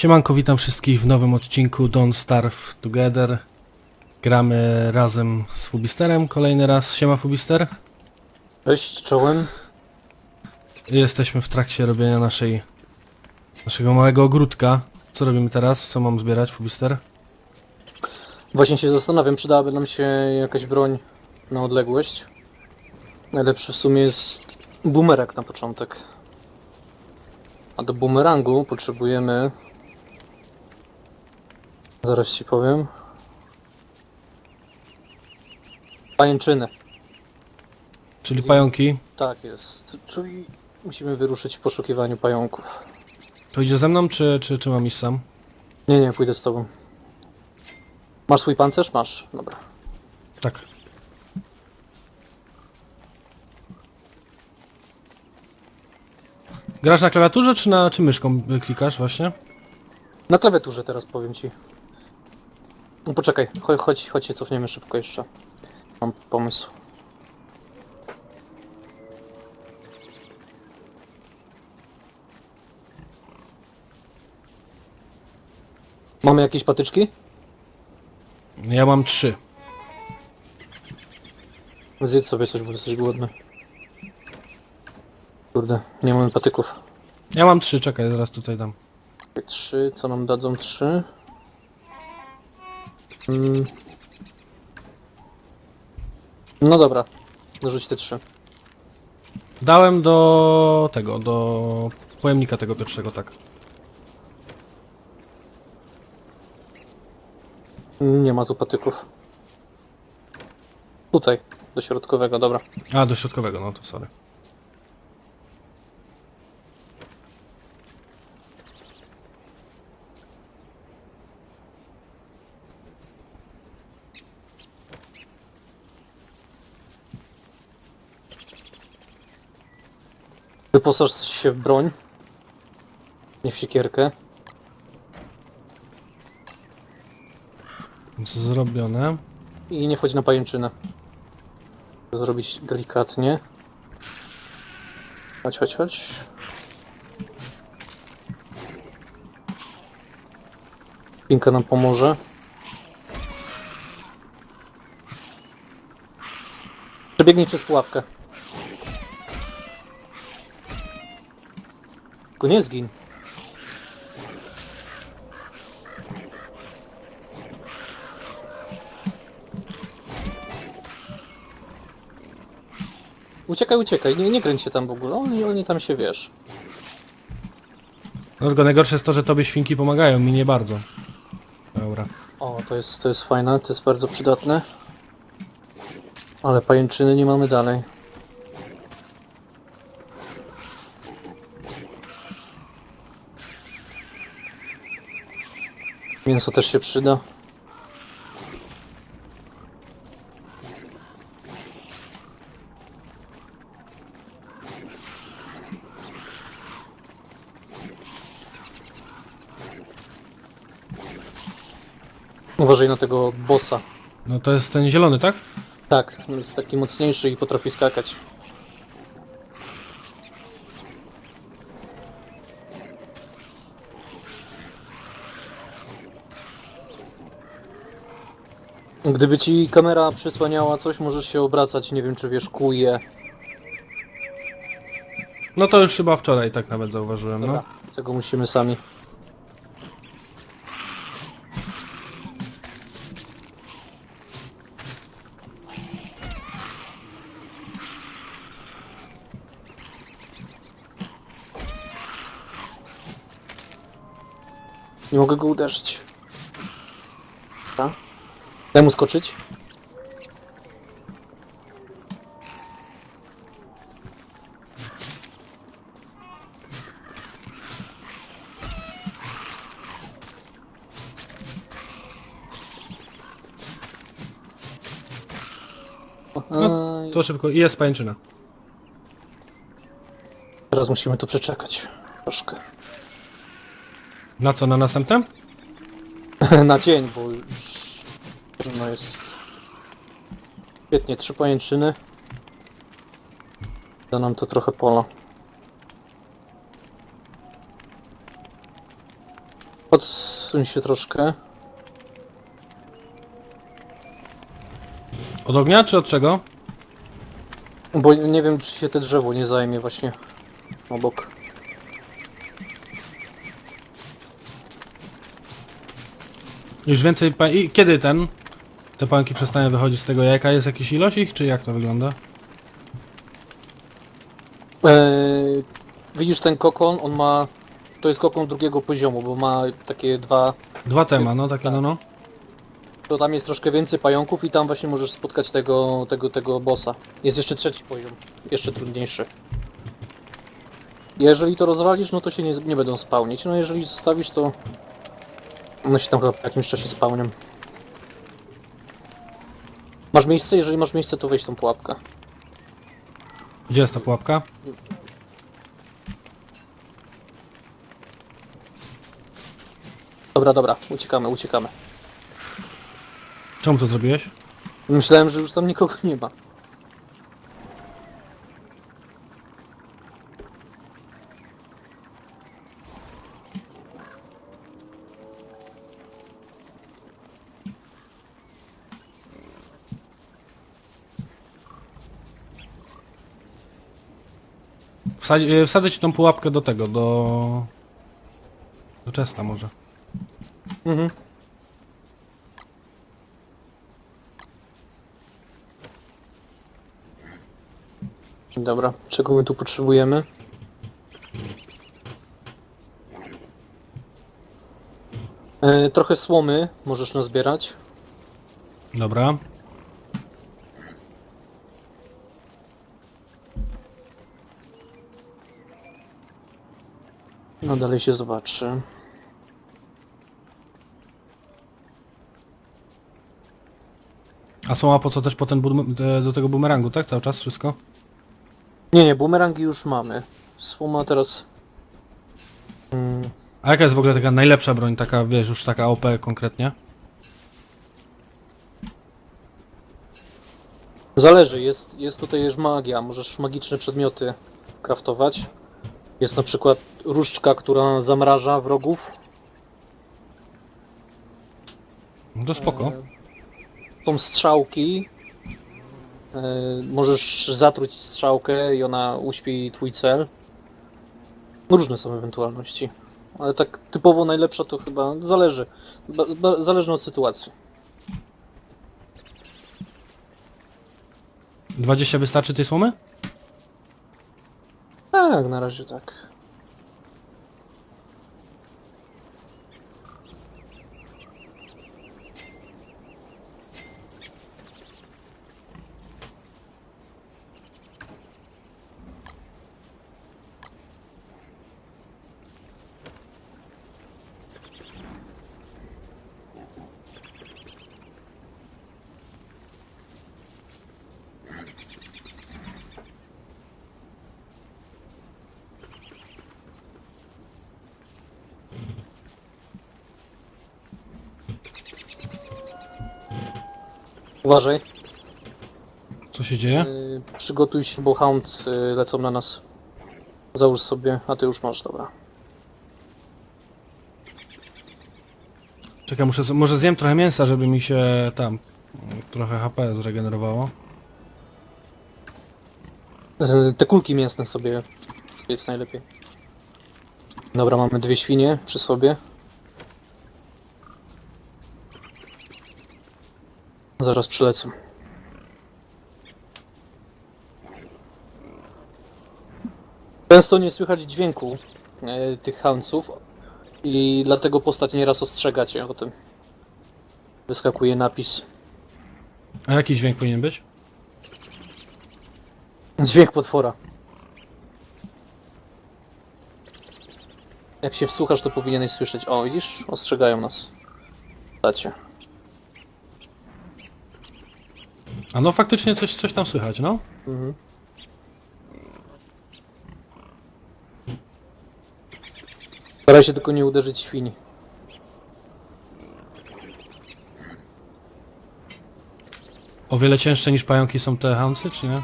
Siemanko, witam wszystkich w nowym odcinku Don't Starve Together. Gramy razem z Fubisterem, kolejny raz. Siema Fubister. Cześć, czołem. Jesteśmy w trakcie robienia naszej... naszego małego ogródka. Co robimy teraz? Co mam zbierać, Fubister? Właśnie się zastanawiam, przydałaby nam się jakaś broń na odległość. Najlepszy w sumie jest bumerang na początek. A do bumerangu potrzebujemy... Zaraz ci powiem. Pajęczynę. Czyli pająki. Tak jest. Czyli musimy wyruszyć w poszukiwaniu pająków. To idzie ze mną, czy, czy, czy mam iść sam? Nie, nie, pójdę z tobą. Masz swój pancerz? Masz. Dobra. Tak. Grasz na klawiaturze, czy na czy myszką klikasz właśnie? Na klawiaturze teraz powiem ci. No poczekaj, chodź, chodź, chodź się cofniemy szybko jeszcze. Mam pomysł. Mamy jakieś patyczki? Ja mam trzy. Zjedz sobie coś, bo jesteś głodny. Kurde, nie mamy patyków. Ja mam trzy, czekaj, zaraz tutaj dam. Trzy, co nam dadzą trzy? Mm. No dobra, dorzuć te trzy. Dałem do tego, do pojemnika tego pierwszego, tak. Nie ma tu patyków. Tutaj, do środkowego, dobra. A, do środkowego, no to sorry. Wyposaż się w broń. Nie w siekierkę. Zrobione. I nie wchodź na pajęczynę. To Zrobić delikatnie. Chodź, chodź, chodź. Pinka nam pomoże. Przebiegnij przez pułapkę. Tylko nie zgin. Uciekaj, uciekaj, nie, nie kręć się tam w ogóle, oni, oni tam się wiesz. No tylko najgorsze jest to, że tobie świnki pomagają, mi nie bardzo. Dobra. O, to jest, to jest fajne, to jest bardzo przydatne. Ale pajęczyny nie mamy dalej. Mięso też się przyda. Uważaj na tego bossa. No to jest ten zielony, tak? Tak, jest taki mocniejszy i potrafi skakać. Gdyby ci kamera przysłaniała coś, możesz się obracać, nie wiem czy wiesz, kuje. No to już chyba wczoraj tak nawet zauważyłem, Dobra, no. tego musimy sami. Nie mogę go uderzyć. Daj mu skoczyć. No, To szybko. I jest pajęczyna. Teraz musimy tu przeczekać. Troszkę. Na co, na następne? Na dzień, bo no jest. Świetnie, trzy pajęczyny. Da nam to trochę pola. Odsuń się troszkę. Od ognia czy od czego? Bo nie wiem, czy się te drzewo nie zajmie właśnie obok. Już więcej pa... I kiedy ten? Te pająki przestają wychodzić z tego jajka? Jest jakiś ilość ich, czy jak to wygląda? Eee, widzisz ten kokon? On ma... To jest kokon drugiego poziomu, bo ma takie dwa... Dwa tema, no takie no no. To tam jest troszkę więcej pająków i tam właśnie możesz spotkać tego, tego, tego bossa. Jest jeszcze trzeci poziom. Jeszcze trudniejszy. Jeżeli to rozwalisz, no to się nie, nie będą spawnić. No jeżeli zostawisz, to... One się tam chyba po jakimś czasie spawnią. Masz miejsce? Jeżeli masz miejsce, to weź tą pułapkę. Gdzie jest ta pułapka? Dobra, dobra, uciekamy, uciekamy. Czemu to zrobiłeś? Myślałem, że już tam nikogo nie ma. E, wsadzę ci tą pułapkę do tego, do... Do Chesta może. Mhm. Dobra, czego my tu potrzebujemy? E, trochę słomy możesz nazbierać. Dobra. No dalej się zobaczy. A są a po co też po ten bum- te- do tego bumerangu, tak? Cały czas wszystko? Nie, nie, bumerangi już mamy. Słoma teraz... Mm, A jaka jest w ogóle taka najlepsza broń, taka wiesz, już taka OP konkretnie? Zależy, jest, jest tutaj już magia, możesz magiczne przedmioty kraftować. Jest na przykład różdżka, która zamraża wrogów. No to spoko. E, Są strzałki. E, Możesz zatruć strzałkę i ona uśpi twój cel. No Różne są ewentualności. Ale tak typowo najlepsza to chyba zależy. Ba, ba, zależne od sytuacji. 20 wystarczy tej słomy? Tak, na razie tak. Uważaj. Co się dzieje? Yy, przygotuj się, bo hound yy, lecą na nas. Załóż sobie, a ty już masz, dobra. Czekaj, muszę, z- może zjem trochę mięsa, żeby mi się tam mm, trochę HP zregenerowało. Yy, te kulki mięsne sobie jest najlepiej. Dobra, mamy dwie świnie przy sobie. Zaraz przylecą. Często nie słychać dźwięku e, tych houndsów i dlatego postać nieraz ostrzega cię o tym. Wyskakuje napis. A jaki dźwięk powinien być? Dźwięk potwora. Jak się wsłuchasz, to powinieneś słyszeć. O, widzisz? Ostrzegają nas. Dacie. A no faktycznie coś, coś tam słychać, no. Mhm. Staraj się tylko nie uderzyć świni. O wiele cięższe niż pająki są te hamsy, czy nie?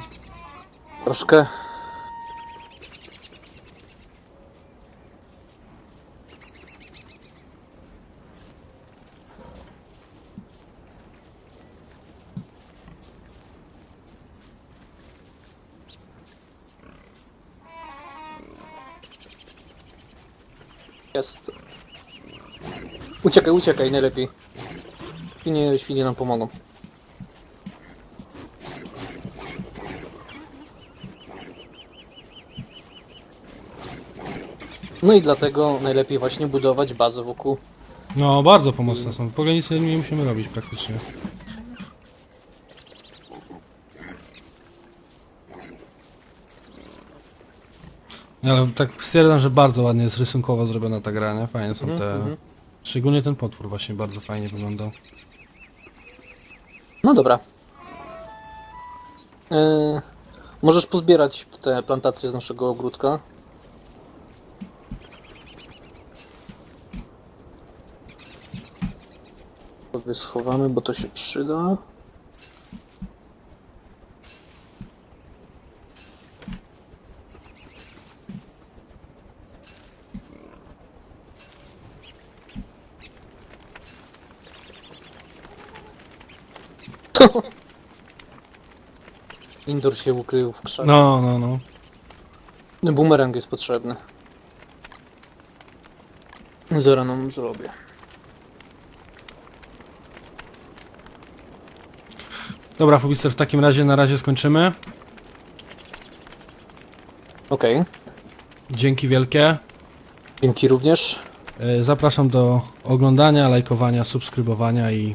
Troszkę. Jest. Uciekaj, uciekaj, najlepiej. Świnie, świnie nam pomogą. No i dlatego najlepiej właśnie budować bazę wokół. No, bardzo pomocne są. W ogóle nic nie musimy robić praktycznie. Nie, Ale tak stwierdzam, że bardzo ładnie jest rysunkowo zrobiona ta gra, nie? Fajnie są te... mhm. Szczególnie ten potwór właśnie bardzo fajnie wyglądał. No dobra. Yy, możesz pozbierać te plantacje z naszego ogródka. Sobie schowamy, bo to się przyda. Indoor się ukrył w krzaku. No, no, no. Bumerang jest potrzebny. Zaraz nam zrobię. Dobra, Fubister, w takim razie na razie skończymy. Okej. Dzięki wielkie. Dzięki również. E, Zapraszam do oglądania, lajkowania, subskrybowania i